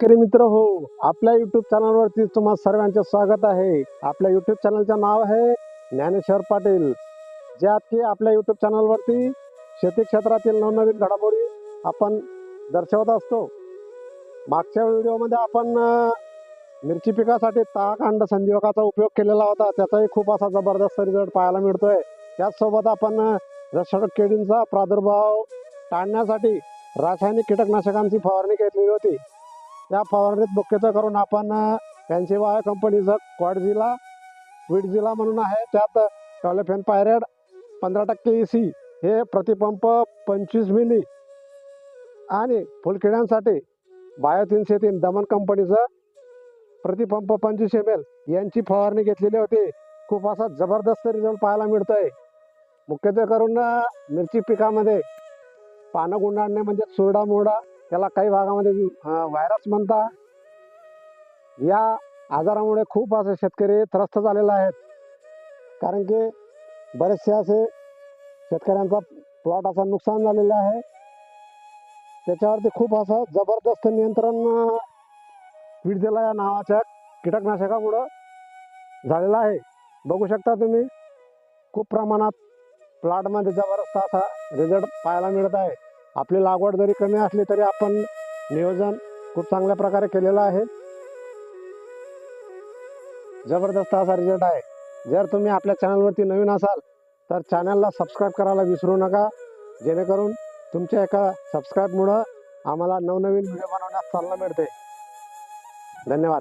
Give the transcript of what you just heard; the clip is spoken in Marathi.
शेतकरी मित्र हो आपल्या युट्यूब चॅनलवरती तुम्हा सर्वांचे स्वागत आहे. आपल्या युट्यूब चॅनलचं नाव आहे ज्ञानेश्वर पाटील. ज्यात की आपल्या युट्यूब चॅनलवरती शेती क्षेत्रातील नवनवीन घडामोडी आपण दर्शवत असतो. मागच्या व्हिडिओमध्ये आपण मिरची पिकासाठी ताक अंड संजीवकाचा उपयोग केलेला होता. त्याचाही खूप असा जबरदस्त रिझल्ट पाहायला मिळतोय. त्याचसोबत आपण अं, रसड किडींचा प्रादुर्भाव टाळण्यासाठी रासायनिक कीटकनाशकांची फवारणी घेतलेली होती. या फवारणीत मुख्यत्वे करून आपण फॅन्सीवाय कंपनीचं क्वाडझिला विडझिला म्हणून आहे. त्यात टॉलेफेन पायरेड पंधरा टक्के ई सी हे प्रतिपंप पंचवीस मिली. आणि फुलकिड्यांसाठी बायो तीनशे तीन दमन कंपनीचं प्रतिपंप पंचवीस एम एल यांची फवारणी घेतलेली होती. खूप असा जबरदस्त रिझल्ट पाहायला मिळतोय. मुख्यत्वे करून मिरची पिकामध्ये पानं गुंडाळणे म्हणजे सुरडा मुरडा त्याला काही भागामध्ये व्हायरस म्हणता या आजारामुळे खूप असे शेतकरी त्रस्त झालेले आहेत. कारण की बरेचसे असे शेतकऱ्यांचा प्लॉट असा नुकसान झालेला आहे. त्याच्यावरती खूप असं जबरदस्त नियंत्रण विडझेला या नावाच्या कीटकनाशकामुळं झालेलं आहे. बघू शकता तुम्ही खूप प्रमाणात प्लॉटमध्ये जबरदस्त असा रिझल्ट पाहायला मिळत आहे. आपली लागवड जरी कमी असली तरी आपण नियोजन खूप चांगल्या प्रकारे केलेलं आहे. जबरदस्त असा रिझल्ट आहे. जर तुम्ही आपल्या चॅनलवरती नवीन असाल तर चॅनलला सबस्क्राईब करायला विसरू नका. जेणेकरून तुमच्या एका सबस्क्राईबमुळं आम्हाला नवनवीन व्हिडिओ बनवण्यास चालना मिळते. धन्यवाद.